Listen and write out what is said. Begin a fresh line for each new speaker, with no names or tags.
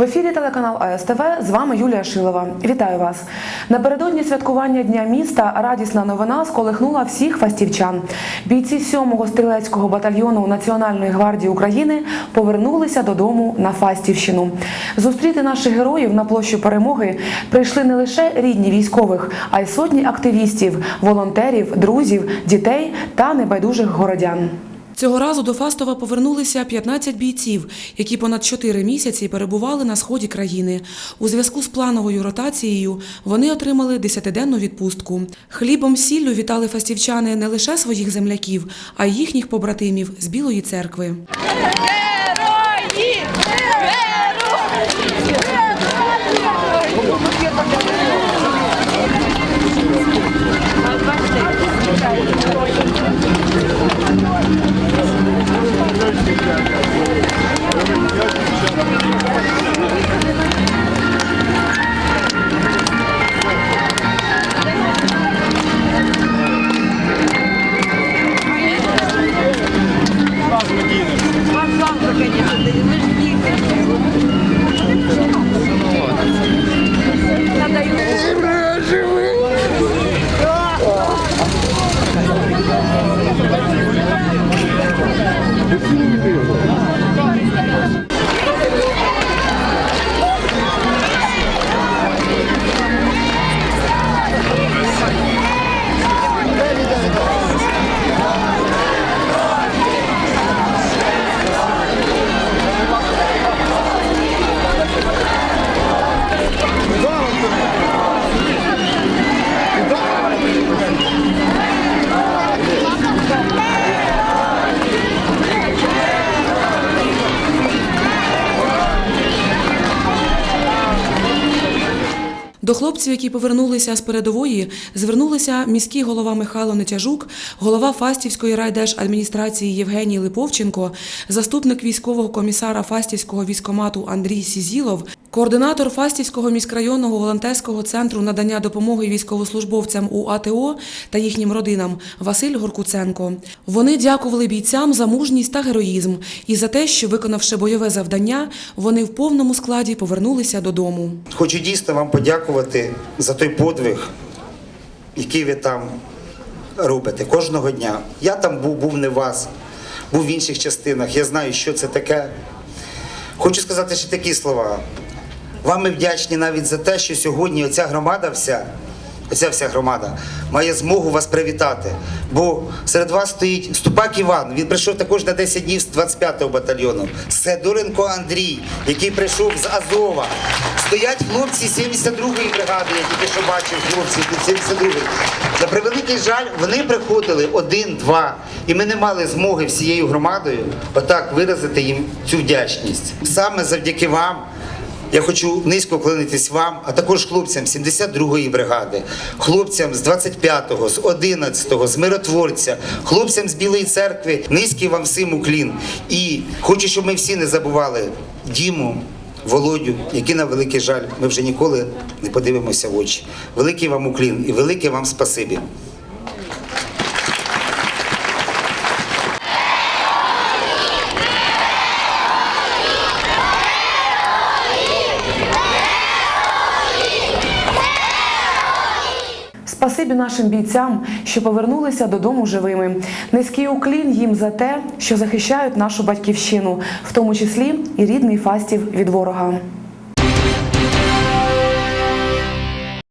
В ефірі телеканал АСТВ з вами Юлія Шилова. Вітаю вас. Напередодні святкування Дня міста радісна новина сколихнула всіх фастівчан. Бійці 7-го стрілецького батальйону Національної гвардії України повернулися додому на Фастівщину. Зустріти наших героїв на площу перемоги прийшли не лише рідні військових, а й сотні активістів, волонтерів, друзів, дітей та небайдужих городян. Цього разу до Фастова повернулися 15 бійців, які понад 4 місяці перебували на сході країни. У зв'язку з плановою ротацією вони отримали 10-денну відпустку. Хлібом сіллю вітали фастівчани не лише своїх земляків, а й їхніх побратимів з Білої церкви.
Ви
До хлопців, які повернулися з передової, звернулися міський голова Михайло Нетяжук, голова Фастівської райдержадміністрації Євгеній Липовченко, заступник військового комісара Фастівського військомату Андрій Сізілов, координатор Фастівського міськрайонного волонтерського центру надання допомоги військовослужбовцям у АТО та їхнім родинам Василь Горкуценко. Вони дякували бійцям за мужність та героїзм і за те, що, виконавши бойове завдання, вони в повному складі повернулися додому.
Хочу дійсно вам подякувати за той подвиг, який ви там робите кожного дня. Я там був, був не вас, був в інших частинах. Я знаю, що це таке. Хочу сказати ще такі слова. Вам ми вдячні навіть за те, що сьогодні оця громада вся. Оця вся громада має змогу вас привітати. Бо серед вас стоїть Ступак Іван. Він прийшов також на 10 днів з 25-го батальйону. Сидоренко Андрій, який прийшов з Азова. Стоять хлопці 72-ї бригади, я тільки що бачив хлопців під 72-ї. На превеликий жаль, вони приходили один-два, і ми не мали змоги всією громадою отак виразити їм цю вдячність. Саме завдяки вам. Я хочу низько вклонитись вам, а також хлопцям 72-ї бригади, хлопцям з 25-го, з 11-го, з миротворця, хлопцям з Білої церкви. Низький вам всім уклін. І хочу, щоб ми всі не забували Діму, Володю, які на великий жаль, ми вже ніколи не подивимося в очі. Великий вам уклін і велике вам спасибі.
Спасибі нашим бійцям, що повернулися додому живими. Низький уклін їм за те, що захищають нашу батьківщину, в тому числі і рідний фастів від ворога.